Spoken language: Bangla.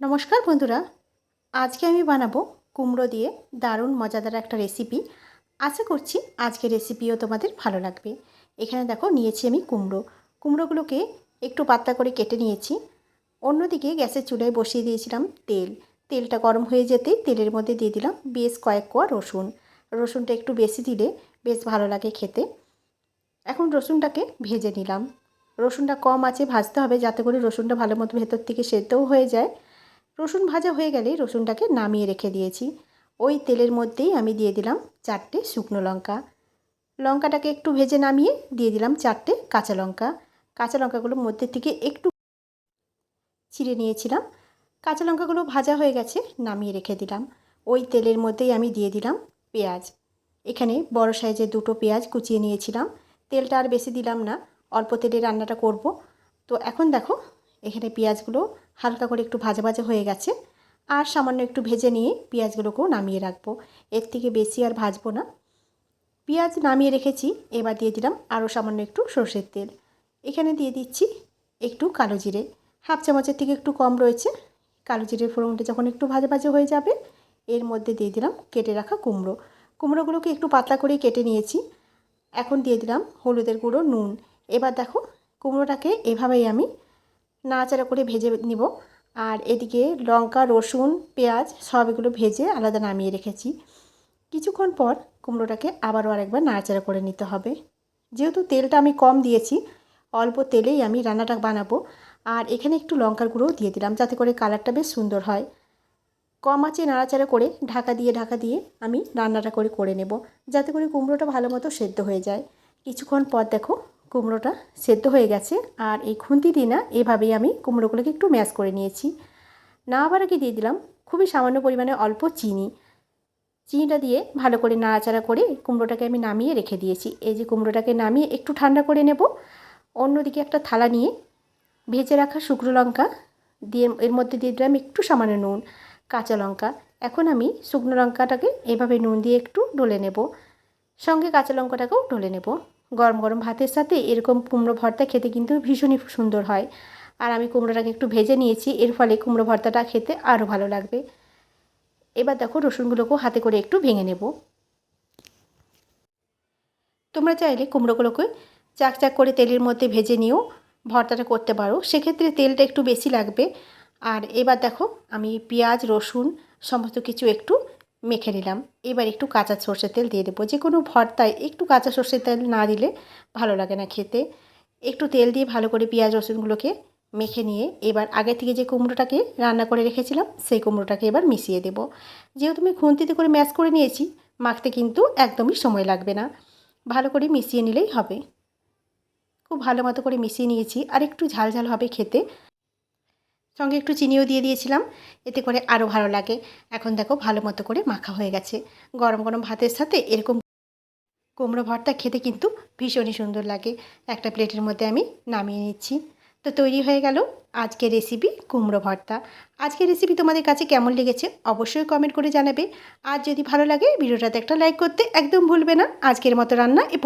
নমস্কার বন্ধুরা, আজকে আমি বানাবো কুমড়ো দিয়ে দারুণ মজাদার একটা রেসিপি আশা করছি আজকের রেসিপিও তোমাদের ভালো লাগবে। এখানে দেখো, নিয়েছি আমি কুমড়ো। কুমড়োগুলোকে একটু পাতলা করে কেটে নিয়েছি। অন্যদিকে গ্যাসের চুলায় বসিয়ে দিয়েছিলাম তেল। তেলটা গরম হয়ে যেতেই তেলের মধ্যে দিয়ে দিলাম বেশ কয়েক কোয়া রসুন। রসুনটা একটু বেশি দিলে বেশ ভালো লাগে খেতে। এখন রসুনটাকে ভেজে নিলাম। রসুনটা কম আছে, ভাজতে হবে যাতে করে রসুনটা ভালো মতো ভেতর থেকে সেদ্ধও হয়ে যায়। রসুন ভাজা হয়ে গেলে রসুনটাকে নামিয়ে রেখে দিয়েছি। ওই তেলের মধ্যেই আমি দিয়ে দিলাম চারটে শুকনো লঙ্কা। লঙ্কাটাকে একটু ভেজে নামিয়ে দিয়ে দিলাম চারটে কাঁচা লঙ্কা। কাঁচা লঙ্কাগুলোর মধ্যে থেকে একটু ছিঁড়ে নিয়েছিলাম। কাঁচা লঙ্কাগুলো ভাজা হয়ে গেছে, নামিয়ে রেখে দিলাম। ওই তেলের মধ্যেই আমি দিয়ে দিলাম পেঁয়াজ। এখানে বড় সাইজের দুটো পেঁয়াজ কুচিয়ে নিয়েছিলাম। তেলটা আর বেশি দিলাম না, অল্প তেলে রান্নাটা করব। তো এখন দেখো, এখানে পেঁয়াজগুলো হালকা করে একটু ভাজা ভাজা হয়ে গেছে। আর সামান্য একটু ভেজে নিয়ে পেঁয়াজগুলোকেও নামিয়ে রাখব। এর থেকে বেশি আর ভাজবো না। পেঁয়াজ নামিয়ে রেখেছি, এবার দিয়ে দিলাম আরও সামান্য একটু সর্ষের তেল। এখানে দিয়ে দিচ্ছি একটু কালো জিরে। হাফ চামচের থেকে একটু কম রয়েছে। কালো জিরের ফোড়নটা যখন একটু ভাজা ভাজা হয়ে যাবে, এর মধ্যে দিয়ে দিলাম কেটে রাখা কুমড়ো। কুমড়োগুলোকে একটু পাতলা করে কেটে নিয়েছি। এখন দিয়ে দিলাম হলুদের গুঁড়ো, নুন। এবার দেখো, কুমড়োটাকে এভাবেই আমি নাড়াচাড়া করে ভেজে নিব। আর এদিকে লঙ্কা, রসুন, পেঁয়াজ সব এগুলো ভেজে আলাদা নামিয়ে রেখেছি। কিছুক্ষণ পর কুমড়োটাকে আবারও আরেকবার নাড়াচাড়া করে নিতে হবে। যেহেতু তেলটা আমি কম দিয়েছি, অল্প তেলেই আমি রান্নাটা বানাবো। আর এখানে একটু লঙ্কার গুঁড়োও দিয়ে দিলাম যাতে করে কালারটা বেশ সুন্দর হয়। কম আঁচে নাড়াচাড়া করে ঢাকা দিয়ে ঢাকা দিয়ে আমি রান্নাটা করে করে নেব। যাতে করে কুমড়োটা ভালো মতো সেদ্ধ হয়ে যায়। কিছুক্ষণ পর দেখো কুমড়োটা সেদ্ধ হয়ে গেছে আর এই খুন্তি দিয়ে না এভাবেই আমি কুমড়োগুলোকে একটু ম্যাশ করে নিয়েছি। না আবার আগে দিয়ে দিলাম খুবই সামান্য পরিমাণে অল্প চিনি। চিনিটা দিয়ে ভালো করে নাড়াচাড়া করে কুমড়োটাকে আমি নামিয়ে রেখে দিয়েছি। এই যে কুমড়োটাকে নামিয়ে একটু ঠান্ডা করে নেব। অন্যদিকে একটা থালা নিয়ে ভেজে রাখা শুকনো লঙ্কা দিয়ে এর মধ্যে দিয়ে দিলাম একটু সামান্য নুন, কাঁচা লঙ্কা। এখন আমি শুকনো লঙ্কাটাকে এভাবে নুন দিয়ে একটু ডলে নেব। সঙ্গে কাঁচা লঙ্কাটাকেও ডলে নেব। গরম গরম ভাতের সাথে এরকম কুমড়ো ভর্তা খেতে কিন্তু ভীষণই সুন্দর হয়। আর আমি কুমড়োটাকে একটু ভেজে নিয়েছি, এর ফলে কুমড়ো ভর্তাটা খেতে আরও ভালো লাগবে। এবার দেখো রসুনগুলোকেও হাতে করে একটু ভেঙে নেব। তোমরা চাইলে কুমড়োগুলোকে চাক চাক করে তেলের মধ্যে ভেজে নিয়েও ভর্তাটা করতে পারো। সেক্ষেত্রে তেলটা একটু বেশি লাগবে। আর এবার দেখো আমি পেঁয়াজ, রসুন, সমস্ত কিছু একটু মেখে নিলাম। এবার একটু কাঁচা সর্ষের তেল দিয়ে দেবো। যে কোনো ভর্তায় একটু কাঁচা সর্ষের তেল না দিলে ভালো লাগে না খেতে। একটু তেল দিয়ে ভালো করে পেঁয়াজ, রসুনগুলোকে মেখে নিয়ে এবার আগে থেকে যে কুমড়োটাকে রান্না করে রেখেছিলাম, সেই কুমড়োটাকে এবার মিশিয়ে দেব। যেহেতু আমি খুন্তিতে করে ম্যাশ করে নিয়েছি, মাখতে কিন্তু একদমই সময় লাগবে না। ভালো করে মিশিয়ে নিলেই হবে। খুব ভালো মতো করে মিশিয়ে নিয়েছি। আর একটু ঝাল ঝাল হবে খেতে। সঙ্গে একটু চিনিও দিয়ে দিয়েছিলাম, এতে করে আরও ভালো লাগে। এখন দেখো ভালো মতো করে মাখা হয়ে গেছে। গরম গরম ভাতের সাথে এরকম কুমড়ো ভর্তা খেতে কিন্তু ভীষণই সুন্দর লাগে। একটা প্লেটের মধ্যে আমি নামিয়ে নিচ্ছি। তো তৈরি হয়ে গেল আজকের রেসিপি কুমড়ো ভর্তা। আজকের রেসিপি তোমাদের কাছে কেমন লেগেছে অবশ্যই কমেন্ট করে জানাবে। আর যদি ভালো লাগে, ভিডিওটাতে একটা লাইক করতে একদম ভুলবে না। আজকের মতো রান্না এ